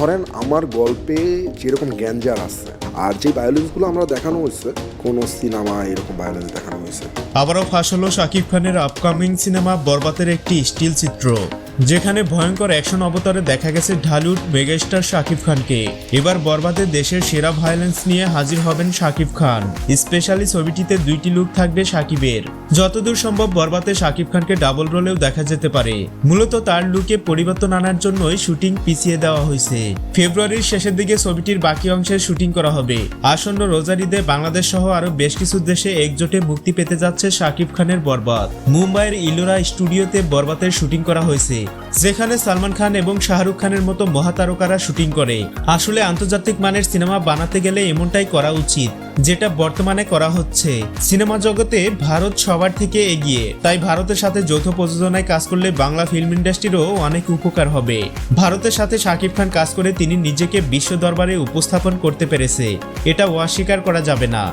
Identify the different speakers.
Speaker 1: ধরেন আমার গল্পে যেরকম গ্যাঞ্জার আছে, আর যে ভায়োলেন্সগুলো আমরা দেখানো হয়েছে, কোনো সিনেমা এরকম ভায়োলেন্স দেখানো হয়েছে।
Speaker 2: আবারও ফাঁস হলো শাকিব খানের আপকামিং সিনেমা বরবাতের একটি স্টিল চিত্র। যেখানে ভয়ঙ্কর অ্যাকশন অবতারে দেখা গেছে ঢালিউড মেগাস্টার শাকিব খানকে। এবার বরবাদে দেশের সেরা ভায়োলেন্স নিয়ে হাজির হবেন শাকিব খান। স্পেশালি ছবিটিতে দুইটি লুক থাকবে শাকিবের যতদূর সম্ভব বরবাতে শাকিব খানকে ডাবল রোলেও দেখা যেতে পারে। মূলত তার লুকে পরিবর্তন আনার জন্যই শুটিং পিছিয়ে দেওয়া হয়েছে। ফেব্রুয়ারির শেষের দিকে ছবিটির বাকি অংশের শুটিং করা হবে। আসন্ন রোজারিদে বাংলাদেশ সহ আরও বেশ কিছু দেশে একজোটে মুক্তি পেতে যাচ্ছে শাকিব খানের বরবাদ। মুম্বাইয়ের ইলোরা স্টুডিওতে বরবাতের শুটিং করা হয়েছে। যেখানে সালমান খান এবং শাহরুখ খানের মতো মহাতারকারা শুটিং করে। আসলে আন্তর্জাতিক মানের সিনেমা বানাতে গেলে এমনটাই করা উচিত, যেটা বর্তমানে করা হচ্ছে। সিনেমা জগতে ভারত সবার থেকে এগিয়ে, তাই ভারতের সাথে যৌথ প্রযোজনায় কাজ করলে বাংলা ফিল্ম ইন্ডাস্ট্রিরও অনেক উপকার হবে। ভারতের সাথে শাকিব খান কাজ করে তিনি নিজেকে বিশ্ব দরবারে উপস্থাপন করতে পেরেছে, এটা অস্বীকার করা যাবে না।